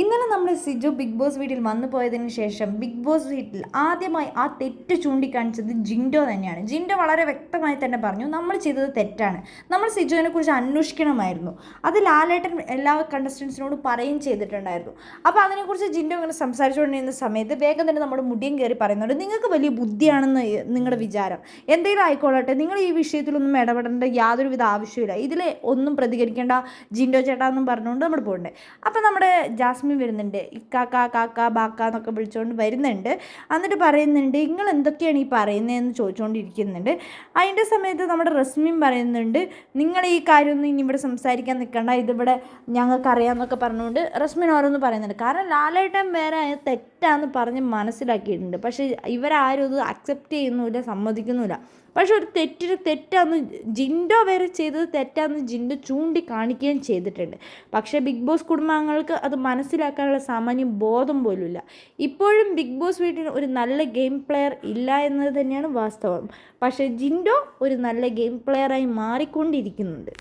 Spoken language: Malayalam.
ഇന്നലെ നമ്മൾ സിജു ബിഗ് ബോസ് വീട്ടിൽ വന്നു പോയതിന് ശേഷം ബിഗ് ബോസ് വീട്ടിൽ ആദ്യമായി ആ തെറ്റ് ചൂണ്ടിക്കാണിച്ചത് ജിൻഡോ തന്നെയാണ്. ജിൻഡോ വളരെ വ്യക്തമായി തന്നെ പറഞ്ഞു നമ്മൾ ചെയ്തത് തെറ്റാണ്. നമ്മൾ സിജുവിനെ കുറിച്ച് അന്വേഷിക്കണമായിരുന്നു. അത് ലാലേട്ടൻ എല്ലാ കണ്ടസ്റ്റൻസിനോട് പറയുകയും ചെയ്തിട്ടുണ്ടായിരുന്നു. അപ്പോൾ അതിനെക്കുറിച്ച് ജിൻഡോ ഇങ്ങനെ സംസാരിച്ചുകൊണ്ടിരുന്ന സമയത്ത് വേഗം തന്നെ നമ്മുടെ മുടിയും കയറി പറയുന്നുണ്ട് നിങ്ങൾക്ക് വലിയ ബുദ്ധിയാണെന്ന് നിങ്ങളുടെ വിചാരം. എന്തെങ്കിലും ആയിക്കോളട്ടെ നിങ്ങൾ ഈ വിഷയത്തിലൊന്നും ഇടപെടേണ്ട യാതൊരുവിധ ആവശ്യമില്ല ഇതിൽ ഒന്നും പ്രതികരിക്കേണ്ട ജിൻഡോ ചേട്ടാ എന്നും പറഞ്ഞുകൊണ്ട് നമ്മൾ പോകണ്ടേ. അപ്പോൾ നമ്മുടെ ജാസ്മിൻ വരുന്നുണ്ട്. ഇക്കാക്ക കാക്ക ബാക്ക എന്നൊക്കെ വിളിച്ചുകൊണ്ട് വരുന്നുണ്ട്. എന്നിട്ട് പറയുന്നുണ്ട് നിങ്ങൾ എന്തൊക്കെയാണ് ഈ പറയുന്നതെന്ന് ചോദിച്ചുകൊണ്ടിരിക്കുന്നുണ്ട് അതിന്റെ സമയത്ത് നമ്മുടെ റസ്മിൻ പറയുന്നുണ്ട് നിങ്ങൾ ഈ കാര്യമൊന്നും ഇനി ഇവിടെ സംസാരിക്കാൻ നിൽക്കണ്ട ഇതിവിടെ ഞങ്ങൾക്കറിയാമെന്നൊക്കെ പറഞ്ഞുകൊണ്ട് റസ്മിൻ ഓരോന്ന് പറയുന്നുണ്ട്. കാരണം ലാലേട്ടൻ വേറെ അത് തെറ്റാന്ന് പറഞ്ഞ് മനസ്സിലാക്കിയിട്ടുണ്ട്. പക്ഷേ ഇവരാരും അത് അക്സെപ്റ്റ് ചെയ്യുന്നില്ല സമ്മതിക്കുന്നില്ല പക്ഷെ ഒരു തെറ്റിന് തെറ്റാന്ന് ജിൻഡോ വരെ ചെയ്തത് തെറ്റാന്ന് ജിൻഡോ ചൂണ്ടിക്കാണിക്കുകയും ചെയ്തിട്ടുണ്ട്. പക്ഷേ ബിഗ് ബോസ് കുടുംബാംഗങ്ങൾക്ക് അത് മനസ്സിലാക്കാനുള്ള സാമാന്യം ബോധം പോലുമില്ല. ഇപ്പോഴും ബിഗ് ബോസ് വീട്ടിൽ ഒരു നല്ല ഗെയിം പ്ലെയർ ഇല്ല എന്നത് തന്നെയാണ് വാസ്തവം. പക്ഷേ ജിൻഡോ ഒരു നല്ല ഗെയിം പ്ലെയറായി മാറിക്കൊണ്ടിരിക്കുന്നുണ്ട്.